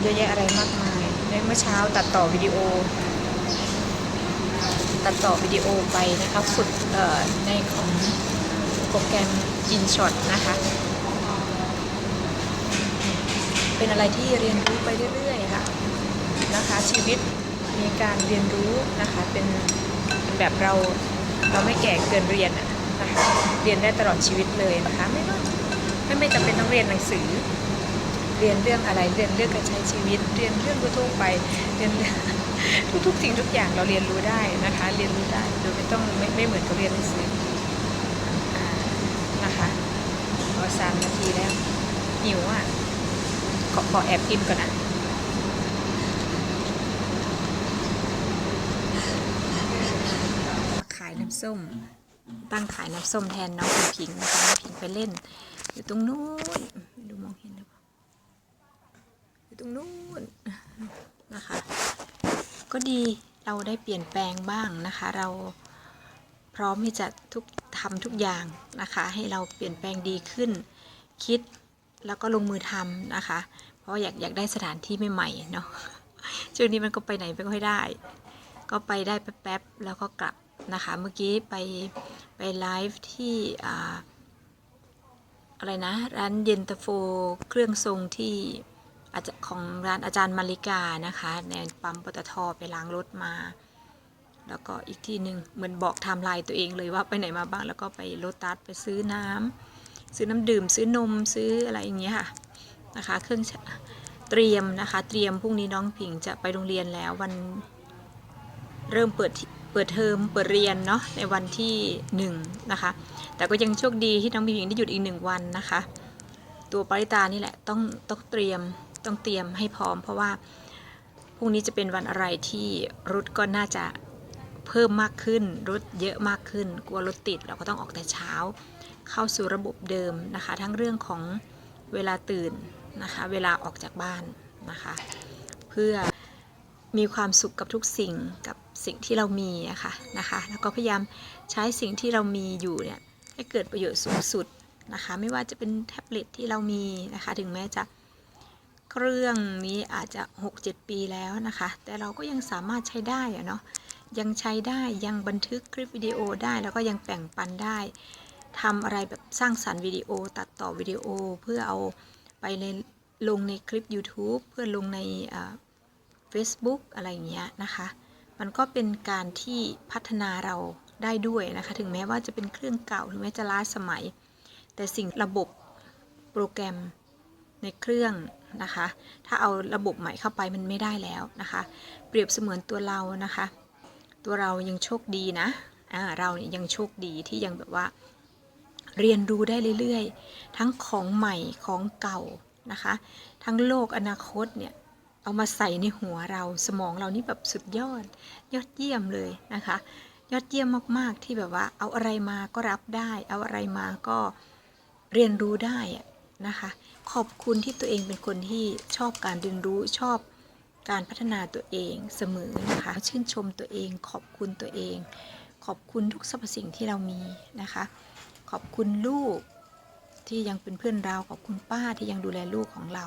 เยอะแยะอะไรมากมายในเมื่อเช้าตัดต่อวิดีโอ ตัดต่อวิดีโอไปนะคะฝึกในของโปรแกรม InShot นะคะ เป็นอะไรที่เรียนรู้ไปเรื่อยๆค่ะนะคะชีวิตมีการเรียนรู้นะคะเป็นแบบเราเราไม่แก่เกินเรียนอะนะคะเรียนได้ตลอดชีวิตเลยนะคะไม่ว่าไม่ไม่จำเป็นต้องเรียนหนังสือ เรียนเรื่องอะไรเรียนเรื่องการใช้ชีวิต เรียนเรื่องทั่วไปเรียนทุกๆสิ่งทุกอย่างเราเรียนรู้ได้นะคะ เรียนรู้ได้โดยไม่ต้องไม่ไม่เหมือนกับเรียนหนังสือนะคะพอสามนาทีแล้วหิวอะขอขอแอบกินก่อนนะขายน้ำส้ม ตั้งขายน้ำส้มแทนน้องพิงนะคะน้องพิงไปเล่น อยู่ตรงนู้นไม่รู้มองเห็นหรือเปล่า อยู่ตรงนู้นนะคะ ก็ดีเราได้เปลี่ยนแปลงบ้างนะคะ เราพร้อมที่จะทุกทำทุกอย่างนะคะ ให้เราเปลี่ยนแปลงดีขึ้น คิดแล้วก็ลงมือทำนะคะ เพราะอยากอยากได้สถานที่ใหม่ๆเนาะช่วงนี้มันก็ไปไหนไม่ค่อยได้ ก็ไปได้แป๊บๆแล้วก็กลับนะคะ เมื่อกี้ไปไปไลฟ์ที่อ่าอะไรนะ ร้านเย็นตาโฟเครื่องทรงที่ ของร้านอาจารย์มาริกานะคะในปั๊มปตทไปล้างรถมา แล้วก็อีกที่หนึ่งเหมือนบอกไทม์ไลน์ตัวเองเลยว่าไปไหนมาบ้างแล้วก็ไปโลตัสไปซื้อน้ำซื้อน้ำดื่ม ซื้อนมซื้ออะไรอย่างเงี้ยค่ะนะคะ เครื่องเตรียมนะคะ เตรียมพรุ่งนี้น้องผิงจะไปโรงเรียนแล้ววันเริ่มเปิดเปิดเทอมเปิดเรียนเนาะในวันที่หนึ่งนะคะ แต่ก็ยังโชคดีที่น้องผิงได้หยุดอีกหนึ่งวันนะคะ ตัวปริตานี่แหละต้องต้องเตรียม ต้องเตรียมให้พร้อม เพราะว่าพรุ่งนี้จะเป็นวันอะไรที่รถก็น่าจะเพิ่มมากขึ้นรถเยอะมากขึ้น กลัวรถติดเราก็ต้องออกแต่เช้า เข้าสู่ระบบเดิมนะคะ ทั้งเรื่องของเวลาตื่นนะคะ เวลาออกจากบ้านนะคะ เพื่อมีความสุขกับทุกสิ่งกับสิ่งที่เรามีะค่ะนะคะ แล้วก็พยายามใช้สิ่งที่เรามีอยู่เนี่ยให้เกิดประโยชน์สูงสุดนะคะ ไม่ว่าจะเป็นแท็บเล็ตที่เรามีนะคะ ถึงแม้จะ เครื่องนี้อาจจะ 6-7 ปีแล้วนะคะ แต่เราก็ยังสามารถใช้ได้อะเนาะยังใช้ได้ยังบันทึกคลิปวิดีโอได้แล้วก็ยังแบ่งปันได้ทำอะไรแบบสร้างสรรค์วิดีโอ ตัดต่อวิดีโอเพื่อเอาไปในลงในคลิป YouTube เพื่อลงในอ่า Facebook อะไรอย่างเงี้ยนะคะ มันก็เป็นการที่พัฒนาเราได้ด้วยนะคะ ถึงแม้ว่าจะเป็นเครื่องเก่า ถึงแม้จะล้าสมัย แต่สิ่งระบบโปรแกรม ในเครื่องนะคะ ถ้าเอาระบบใหม่เข้าไปมันไม่ได้แล้วนะคะ เปรียบเสมือนตัวเรานะคะ ตัวเรายังโชคดีนะอ่าเราเนี่ยยังโชคดีที่ยังแบบว่า เรียนรู้ได้เรื่อยๆ ทั้งของใหม่ของเก่านะคะ ทั้งโลกอนาคตเนี่ยเอามาใส่ในหัวเราสมองเรานี่แบบสุดยอด ยอดเยี่ยมเลยนะคะ ยอดเยี่ยมมากๆที่แบบว่า เอาอะไรมาก็รับได้ เอาอะไรมาก็เรียนรู้ได้อะ นะคะ ขอบคุณที่ตัวเองเป็นคนที่ชอบการเรียนรู้ชอบการพัฒนาตัวเองเสมอนะคะ ชื่นชมตัวเอง ขอบคุณตัวเอง ขอบคุณทุกสรรพสิ่งที่เรามีนะคะ ขอบคุณลูกที่ยังเป็นเพื่อนเรา ขอบคุณป้าที่ยังดูแลลูกของเรา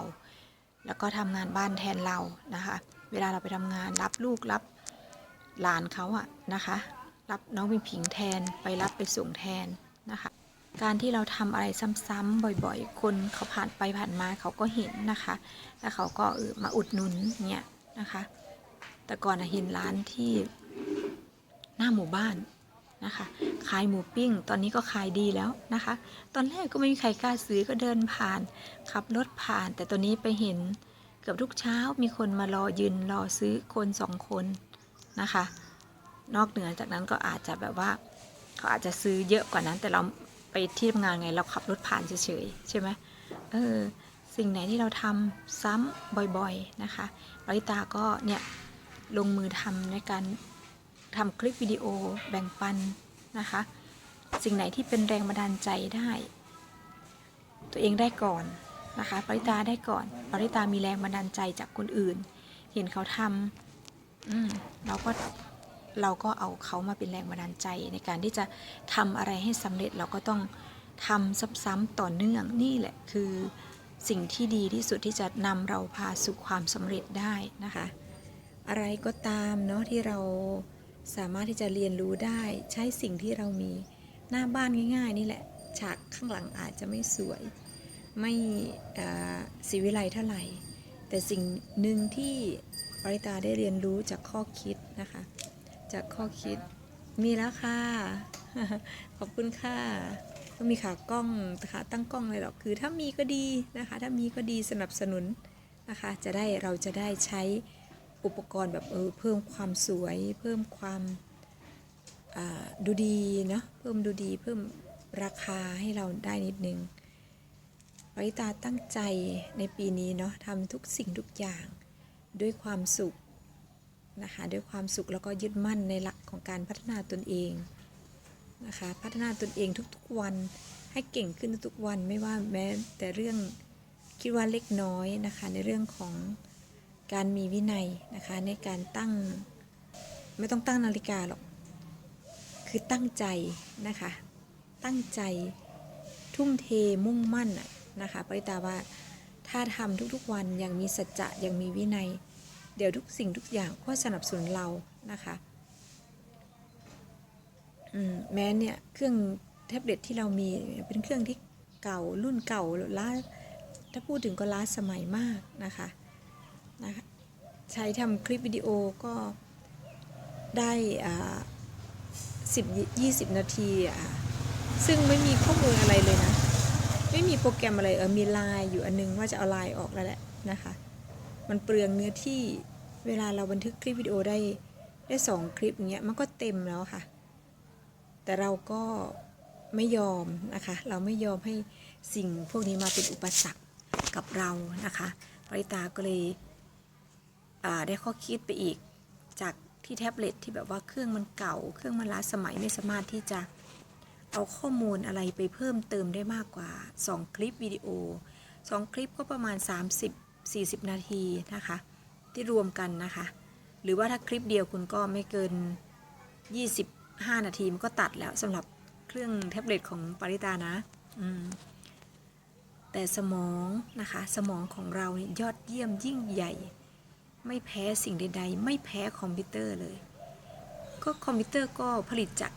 แล้วก็ทำงานบ้านแทนเรานะคะ เวลาเราไปทำงานรับลูกรับหลานเขาอะนะคะ รับน้องพิงผิงแทนไปรับไปส่งแทนนะคะ การที่เราทำอะไรซ้ำๆบ่อยๆ คนเขาผ่านไปผ่านมาเขาก็เห็นนะคะ แล้วเขาก็เออมาอุดหนุนเนี่ยนะคะ แต่ก่อนเห็นร้านที่หน้าหมู่บ้านนะคะขายหมูปิ้ง ตอนนี้ก็ขายดีแล้วนะคะ ตอนแรกก็ไม่มีใครกล้าซื้อก็เดินผ่านขับรถผ่าน แต่ตอนนี้ไปเห็นเกือบทุกเช้ามีคนมารอยืนรอซื้อคนสองคนนะคะ นอกเหนือจากนั้นก็อาจจะแบบว่าเขาอาจจะซื้อเยอะกว่านั้นแต่เรา ไปที่ทำงานไงเราขับรถผ่านเฉยๆใช่ไหมเออสิ่งไหนที่เราทำซ้ำบ่อยๆนะคะลลิตาก็เนี่ยลงมือทำในการทำคลิปวิดีโอแบ่งปันนะคะ สิ่งไหนที่เป็นแรงบันดาลใจได้ ตัวเองได้ก่อนนะคะปริตาได้ก่อนปริตามีแรงบันดาลใจจากคนอื่น เห็นเขาทำอืมเราก็ เราก็เอาเขามาเป็นแรงบันดาลใจในการที่จะทำอะไรให้สำเร็จเราก็ต้องทำซ้ำๆต่อเนื่องนี่แหละคือสิ่งที่ดีที่สุดที่จะนำเราพาสู่ความสำเร็จได้นะคะ อะไรก็ตามเนาะที่เราสามารถที่จะเรียนรู้ได้ใช้สิ่งที่เรามีหน้าบ้านง่ายๆ นี่แหละฉากข้างหลังอาจจะไม่สวย ไม่เอ่อศิวิไลเท่าไหร่ แต่สิ่งหนึ่งที่ปริตาได้เรียนรู้จากข้อคิดนะคะ จากข้อคิดมีแล้วค่ะ ขอบคุณค่ะก็มีขากล้องขาตั้งกล้องเลยหรอกคือถ้ามีก็ดีนะคะ ถ้ามีก็ดีสนับสนุนนะคะ จะได้เราจะได้ใช้อุปกรณ์แบบเออเพิ่มความสวย เพิ่มความดูดีเนาะเพิ่มดูดีเพิ่มราคาให้เราได้นิดนึงปริตาตั้งใจในปีนี้เนาะทำทุกสิ่งทุกอย่างด้วยความสุข นะคะด้วยความสุขแล้วก็ยึดมั่นในหลักของการพัฒนาตนเองนะคะพัฒนาตนเองทุกๆวันให้เก่งขึ้นทุกๆวันไม่ว่าแม้แต่เรื่องคิดว่าเล็กน้อยนะคะในเรื่องของการมีวินัยนะคะในการตั้งไม่ต้องตั้งนาฬิกาหรอกคือตั้งใจนะคะตั้งใจทุ่มเทมุ่งมั่นนะนะคะปริตาว่าถ้าทำทุกๆวันอย่างมีสัจจะอย่างมีวินัย เดี๋ยวทุกสิ่งทุกอย่างก็สนับสนุนเรานะคะมแม้เนี่ยเครื่องแท็บเล็ตที่เรามีเป็นเครื่องที่เก่ารุ่นเก่าล้าถ้าพูดถึงก็ล้าสมัยมากนะคะนะคะใช้ทำคลิปวิดีโอก็ได้อ่าสิบยี่สิบนาทีอะซึ่งไม่มีข้อมูลอะไรเลยนะ ไม่มีโปรแกรมอะไรเออมีไลน์อยู่อันนึงว่าจะเอาไลน์ออกแล้วแหละนะคะ มันเปลืองเนื้อที่เวลาเราบันทึกคลิปวิดีโอได้ได้สองคลิปอย่างเงี้ยมันก็เต็มแล้วค่ะ แต่เราก็ไม่ยอมนะคะ เราไม่ยอมให้สิ่งพวกนี้มาเป็นอุปสรรคกับเรานะคะปริตาก็เลยอ่าได้ข้อคิดไปอีกจากที่แท็บเล็ตที่แบบว่าเครื่องมันเก่า เครื่องมันล้าสมัยไม่สามารถที่จะเอาข้อมูลอะไรไปเพิ่มเติมได้มากกว่า 2 คลิปวิดีโอ 2 คลิปก็ประมาณ 30 40 นาทีนะคะ ที่รวมกันนะคะ หรือว่าถ้าคลิปเดียวคุณก็ไม่เกิน 25 นาทีมันก็ตัดแล้วสำหรับเครื่องแท็บเล็ตของปริตานะแต่สมองนะคะ สมองของเราเนี่ยยอดเยี่ยมยิ่งใหญ่ ไม่แพ้สิ่งใด ๆ ไม่แพ้คอมพิวเตอร์เลย ก็คอมพิวเตอร์ก็ผลิตจาก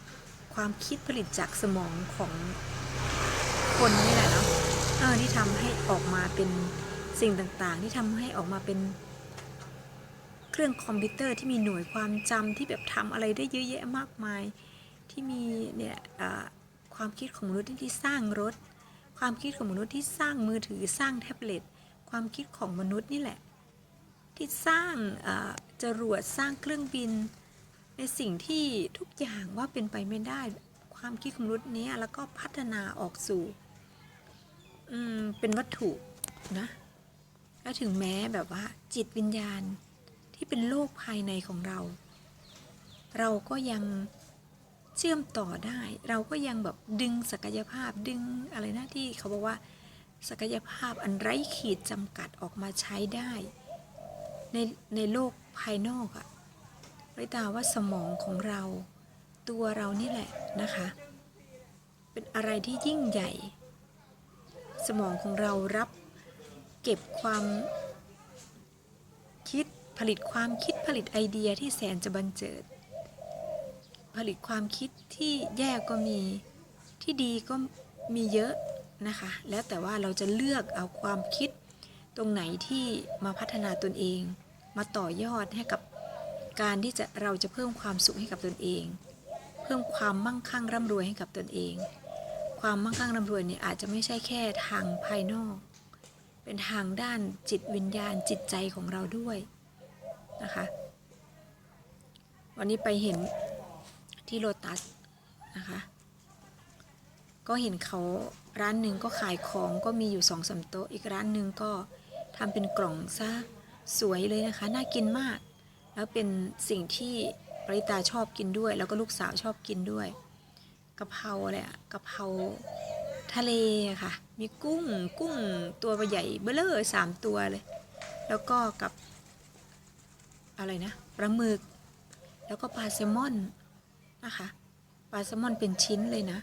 ความคิดผลิตจากสมองของคนนี่แหละเนาะที่ทำให้ออกมาเป็น สิ่งต่างๆ ที่ทำให้ออกมาเป็นเครื่องคอมพิวเตอร์ที่มีหน่วยความจำที่แบบทำอะไรได้เยอะแยะมากมาย ที่มีเนี่ยความคิดของมนุษย์ที่สร้างรถ ความคิดของมนุษย์ที่สร้างมือถือสร้างแท็บเล็ตความคิดของมนุษย์นี่แหละ ที่สร้างจรวดสร้างเครื่องบิน ในสิ่งที่ทุกอย่างว่าเป็นไปไม่ได้ ความคิดของมนุษย์นี้แล้วก็พัฒนาออกสู่เป็นวัตถุนะ และถึงแม้แบบว่าจิตวิญญาณที่เป็นโลกภายในของเรา เราก็ยังเชื่อมต่อได้ เราก็ยังแบบดึงศักยภาพดึงอะไรนะที่เขาบอกว่า ศักยภาพอันไร้ขีดจำกัดออกมาใช้ได้ ในในโลกภายนอกอะริตาว่าสมองของเรา ตัวเรานี่แหละนะคะ เป็นอะไรที่ยิ่งใหญ่ สมองของเรารับ เก็บความคิดผลิตความคิดผลิตไอเดียที่แสนจะบันเจิด ผลิตความคิดที่แย่ก็มีที่ดีก็มีเยอะนะคะ แล้วแต่ว่าเราจะเลือกเอาความคิดตรงไหนที่มาพัฒนาตนเอง มาต่อยอดให้กับการที่จะเราจะเพิ่มความสุขให้กับตนเอง เพิ่มความมั่งคั่งร่ำรวยให้กับตนเอง ความมั่งคั่งร่ำรวยเนี่ยอาจจะไม่ใช่แค่ทางภายนอก เป็นทางด้านจิตวิญญาณจิตใจของเราด้วยนะคะ วันนี้ไปเห็นที่โลตัสนะคะ ก็เห็นเขาร้านหนึ่งก็ขายของก็มีอยู่สองสามโต๊ะ อีกร้านหนึ่งก็ทำเป็นกล่องซะสวยเลยนะคะ น่ากินมาก แล้วเป็นสิ่งที่ปริตาชอบกินด้วย แล้วก็ลูกสาวชอบกินด้วยกะเพราอะไรอะกะเพรา ทะเลค่ะ มีกุ้งกุ้งตัวใหญ่เบ้อเลอสามตัวเลย แล้วก็กับอะไรนะปลาหมึก แล้วก็ปลาแซลมอนนะคะปลาแซลมอนเป็นชิ้นเลยนะ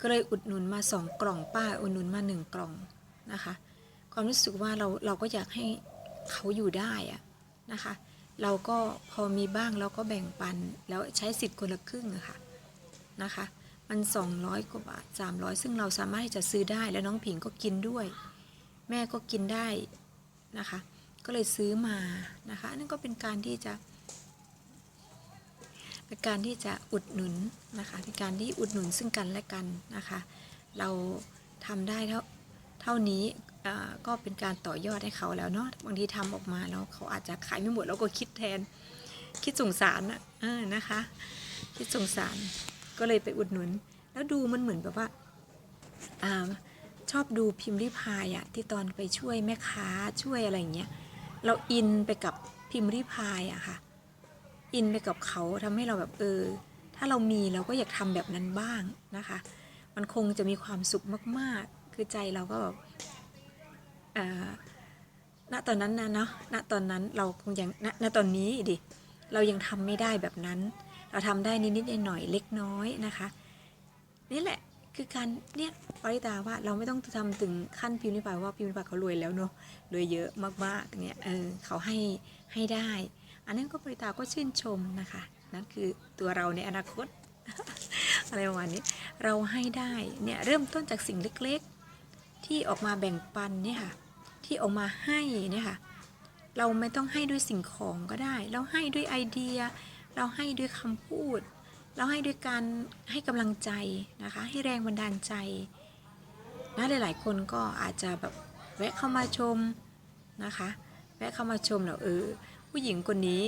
ก็เลยอุดหนุนมาสองกล่องป้าอุดหนุนมาหนึ่งกล่องนะคะ ความรู้สึกว่าเราเราก็อยากให้เขาอยู่ได้อะนะคะ เราก็พอมีบ้างเราก็แบ่งปันแล้วใช้สิทธิ์คนละครึ่งอะค่ะนะคะ มัน 200 กว่าบาท 300 ซึ่งเราสามารถที่จะซื้อได้แล้วน้องผิงก็กินด้วย แม่ก็กินได้นะคะ ก็เลยซื้อมานะคะนั่นก็เป็นการที่จะเป็นการที่จะอุดหนุนนะคะเป็นการที่อุดหนุนซึ่งกันและกันนะคะ เราทำได้เท่าเท่านี้ก็เป็นการต่อยอดให้เขาแล้วเนาะบางทีทำออกมาแล้วเขาอาจจะขายไม่หมดเราก็คิดแทน คิดสงสารนะเออนะคะ คิดสงสาร ก็เลยไปอุดหนุน แล้วดูมันเหมือนแบบว่าอาชอบดูพิมพ์ริพายอะที่ตอนไปช่วยแม่ค้าช่วยอะไรอย่างเงี้ยเราอินไปกับพิมพ์ริพายอะค่ะ อินไปกับเขาทำให้เราแบบเออ ถ้าเรามีเราก็อยากทำแบบนั้นบ้างนะคะ มันคงจะมีความสุขมาก ๆ คือใจเราก็แบบณตอนนั้นนะเนาะณตอนนั้นเราคงยังณณตอนนี้ดิเรายังทำไม่ได้แบบนั้น เราทำได้นิดๆหน่อยๆเล็กน้อยนะคะ นี่แหละคือการเนี่ยปริตาว่าเราไม่ต้องทำถึงขั้นพิมพ์นิพายว่าพิมพ์นิพายเขารวยแล้วเนาะรวยเยอะมากๆเนี่ยเออเขาให้ให้ได้ อันนั้นก็ปริตาก็ชื่นชมนะคะ นั่นคือตัวเราในอนาคต อะไรประมาณนี้เราให้ได้เนี่ยเริ่มต้นจากสิ่งเล็กๆ ที่ออกมาแบ่งปันเนี่ยค่ะที่ออกมาให้เนี่ยค่ะเราไม่ต้องให้ด้วยสิ่งของก็ได้ เราให้ด้วยไอเดีย เราให้ด้วยคำพูด เราให้ด้วยการให้กำลังใจนะคะ ให้แรงบันดาลใจนะหลาย ๆ คนก็อาจจะแบบแวะเข้ามาชมนะคะ แวะเข้ามาชมแล้วเออผู้หญิงคนนี้